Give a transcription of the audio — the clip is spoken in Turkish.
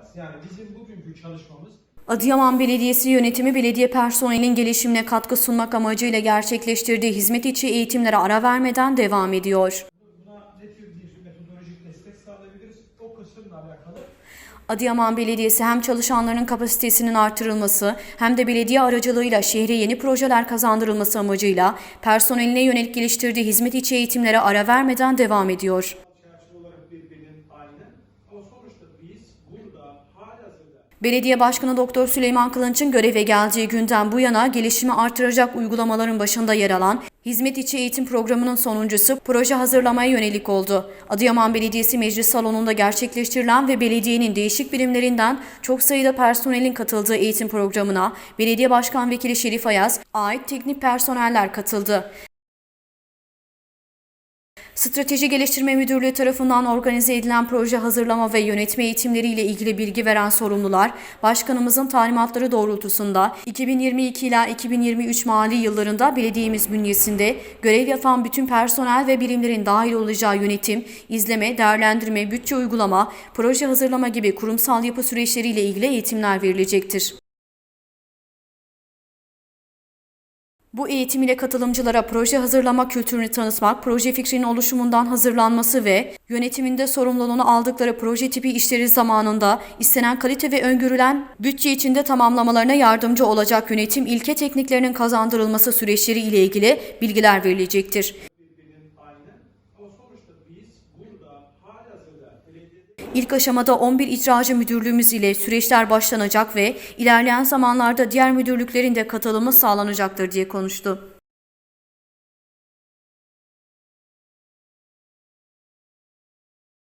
yapacağız. Yani bizim bugünkü çalışmamız Adıyaman Belediyesi yönetimi belediye personelinin gelişimine katkı sunmak amacıyla gerçekleştirdiği hizmet içi eğitimlere ara vermeden devam ediyor. buna ne tür bir metodolojik destek sağlayabiliriz? O kısımla alakalı Adıyaman Belediyesi hem çalışanların kapasitesinin artırılması hem de belediye aracılığıyla şehre yeni projeler kazandırılması amacıyla personeline yönelik geliştirdiği hizmet içi eğitimlere ara vermeden devam ediyor. Belediye Başkanı Doktor Süleyman Kılınç'ın göreve geldiği günden bu yana gelişimi artıracak uygulamaların başında yer alan Hizmet İçi Eğitim Programı'nın sonuncusu proje hazırlamaya yönelik oldu. Adıyaman Belediyesi Meclis Salonu'nda gerçekleştirilen ve belediyenin değişik birimlerinden çok sayıda personelin katıldığı eğitim programına Belediye Başkan Vekili Şerif Ayaz ait teknik personeller katıldı. Strateji Geliştirme Müdürlüğü tarafından organize edilen proje hazırlama ve yönetme eğitimleriyle ilgili bilgi veren sorumlular, Başkanımızın talimatları doğrultusunda 2022 ila 2023 mali yıllarında belediyemiz bünyesinde görev yapan bütün personel ve birimlerin dahil olacağı yönetim, izleme, değerlendirme, bütçe uygulama, proje hazırlama gibi kurumsal yapı süreçleriyle ilgili eğitimler verilecektir. Bu eğitim ile katılımcılara proje hazırlama kültürünü tanıtmak, proje fikrinin oluşumundan hazırlanması ve yönetiminde sorumluluğunu aldıkları proje tipi işleri zamanında istenen kalite ve öngörülen bütçe içinde tamamlamalarına yardımcı olacak yönetim ilke tekniklerinin kazandırılması süreçleri ile ilgili bilgiler verilecektir. İlk aşamada 11 icracı müdürlüğümüz ile süreçler başlanacak ve ilerleyen zamanlarda diğer müdürlüklerin de katılımı sağlanacaktır diye konuştu.